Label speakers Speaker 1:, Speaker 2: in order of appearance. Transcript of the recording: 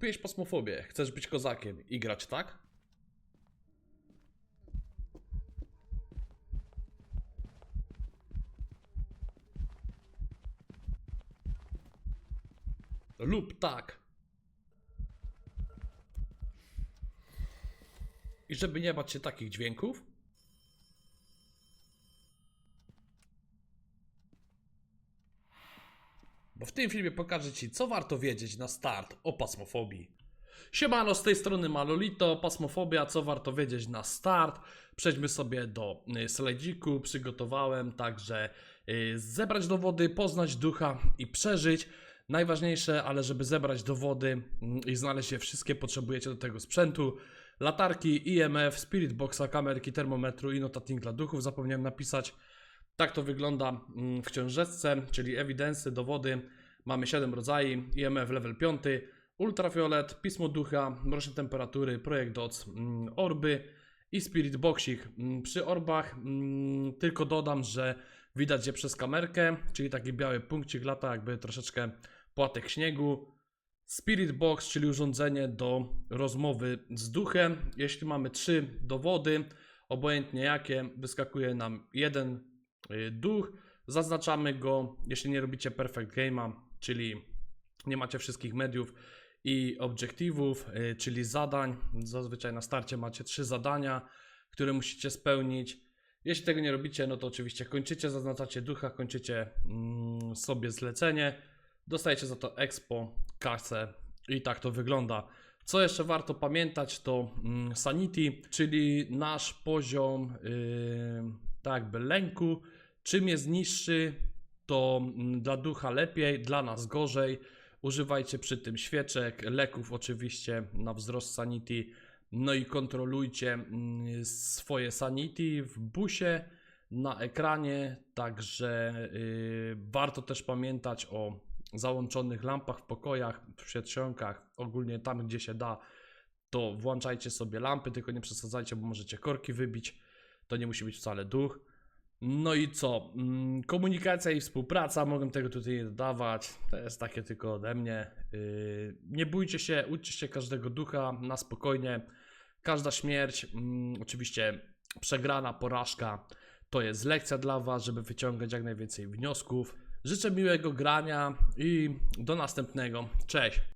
Speaker 1: Kupiłeś pasmofobię, chcesz być kozakiem i grać tak? Lub tak. I żeby nie bać się takich dźwięków, bo w tym filmie pokażę Ci, co warto wiedzieć na start o pasmofobii. Siemano, z tej strony Malolito, pasmofobia, co warto wiedzieć na start. Przejdźmy sobie do y, slajdziku, przygotowałem także y, zebrać dowody, poznać ducha i przeżyć. Najważniejsze, ale żeby zebrać dowody mm, i znaleźć je wszystkie, potrzebujecie do tego sprzętu. Latarki, IMF, Spirit Boxa, kamerki, termometru i notatnik dla duchów. Zapomniałem napisać. Tak to wygląda mm, w książeczce, czyli ewidencje, dowody. Mamy 7 rodzajów, IMF level 5, ultrafiolet, pismo ducha, mroczne temperatury, projekt DOC, mm, orby i spirit boxik. Mm, Przy orbach tylko dodam, że widać je przez kamerkę, czyli taki biały punkcik lata, jakby troszeczkę płatek śniegu. Spirit Box, czyli urządzenie do rozmowy z duchem. Jeśli mamy trzy dowody, obojętnie jakie, wyskakuje nam jeden duch. Zaznaczamy go, jeśli nie robicie Perfect Game'a, czyli nie macie wszystkich mediów i obiektywów, y, czyli zadań. Zazwyczaj na starcie macie trzy zadania, które musicie spełnić. Jeśli tego nie robicie, no to oczywiście kończycie, zaznaczacie ducha, kończycie mm, sobie zlecenie, dostajecie za to expo, kasę i tak to wygląda. Co jeszcze warto pamiętać to mm, sanity, czyli nasz poziom yy, tak jakby lęku. Czym jest niższy, to mm, dla ducha lepiej, dla nas gorzej. Używajcie przy tym świeczek, leków oczywiście na wzrost sanity. No i kontrolujcie mm, swoje sanity w busie, na ekranie. Także yy, warto też pamiętać o załączonych lampach w pokojach, w przedsionkach, ogólnie tam gdzie się da. To włączajcie sobie lampy, tylko nie przesadzajcie, bo możecie korki wybić. To nie musi być wcale duch. No i co? Mm, Komunikacja i współpraca, mogę tego tutaj nie dodawać. To jest takie tylko ode mnie. Yy, Nie bójcie się, uczcie się każdego ducha na spokojnie. Każda śmierć, mm, oczywiście przegrana porażka, to jest lekcja dla Was, żeby wyciągać jak najwięcej wniosków. Życzę miłego grania i do następnego. Cześć!